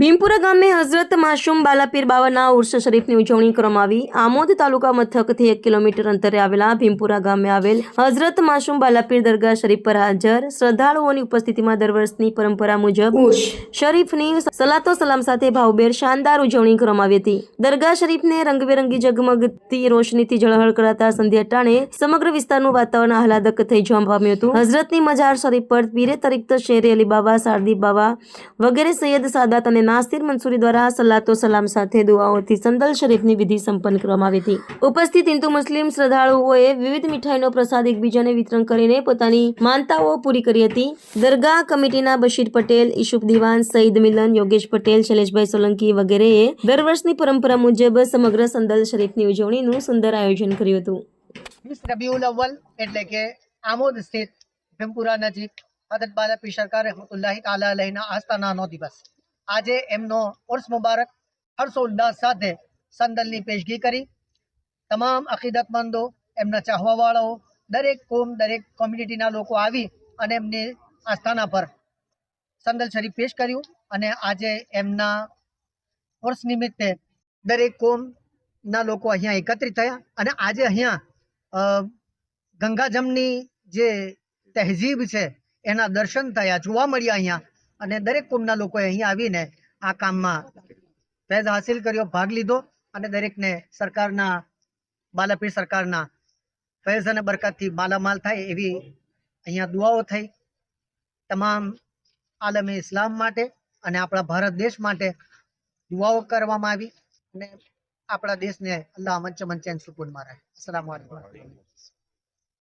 ભીમપુરા ગામે હઝરત માસુમ બાલાપીર બાવાના ઉર્સ શરીફની ઉજવણી કરવામાં આવી. આમોદ તાલુકા મથકથી એક કિલોમીટર અંતરે આવેલા ભીમપુરા ગામે આવેલ હઝરત માસુમ બાલાપીર દરગાહ શરીફ પર હાજર શ્રદ્ધાળુઓની ઉપસ્થિતિમાં દર વર્ષની પરંપરા મુજબ શરીફની સલાતો સલામ સાથે ભાવબેર શાનદાર ઉજવણી કરવામાં આવી હતી. દરગાહ શરીફને રંગબેરંગી ઝગમગતી રોશનીથી ઝળહળ કરાતા સંધ્યા ટાણે સમગ્ર વિસ્તારનું વાતાવરણ આહલાદક થઈ જવા પામ્યું હતું. હઝરતની મજાર શરીફ પર પીરે તરીકત શેરે અલી બાબા શારદી બાબા વગેરે સૈયદ સાદાત અને નાસિર મંસૂરી દ્વારા સલાતો સલામ સાથે દુઆઓથી સંદલ શરીફની વિધિ સંપન્ન કરવામાં આવી હતી. ઉપસ્થિત હિન્દુ મુસ્લિમ શ્રદ્ધાળુઓએ વિવિધ મીઠાઈનો પ્રસાદ એકબીજાને વિતરણ કરીને પોતાની માનતાઓ પૂરી કરી હતી. દરગાહ કમિટીના બશીર પટેલ ઈશુફ દિવાન, સઈદ મિલન, યોગેશ પટેલ, શૈલેષભાઈ સોલંકી વગેરેએ દર વર્ષની પરંપરા મુજબ સમગ્ર સંદલ શરીફની ઉજવણીનું સુંદર આયોજન કર્યું હતું. એટલે કે આમોદ સ્થિત ભીમપુરા નજીક હદત બાલા પીર સરકાર રહેમતુલ્લાહી તાલા આસ્થાનાનો દિવસ. આજે એમનો ઉર્સ મુબારક હર્ષોલ્લાસ સાથે સંદલની પેશગી કરી. તમામ અકીદતમંદો, એમના ચાહવાવાળાઓ, દરેક કોમ, દરેક કોમ્યુનિટીના લોકો આવી અને એમની આસ્થાના પર સંદલ શરીફ પેશ કર્યું અને આજે એમના ઉર્સ નિમિત્તે દરેક કોમના લોકો અહીંયા એકત્રિત થયા અને આજે અહીંયા ગંગાજમની જે તહેજીબ છે એના દર્શન થયા, જોવા મળ્યા અહીંયા. અને દરેક કોમના લોકોએ અહીંયા આવીને આ કામમાં ફૈઝ હાસિલ કર્યો, ભાગ લીધો અને દરેકને સરકારના, બાલાપીર સરકારના ફૈઝ અને બરકતથી માલામાલ થાય એવી અહીંયા દુઆઓ થઈ. તમામ આલમે ઇસ્લામ માટે અને આપણા ભારત દેશ માટે દુઆઓ કરવામાં આવી અને આપણા દેશને અલ્લાહ મંચ મંચેન સુકૂનમાં રહે. અસલામ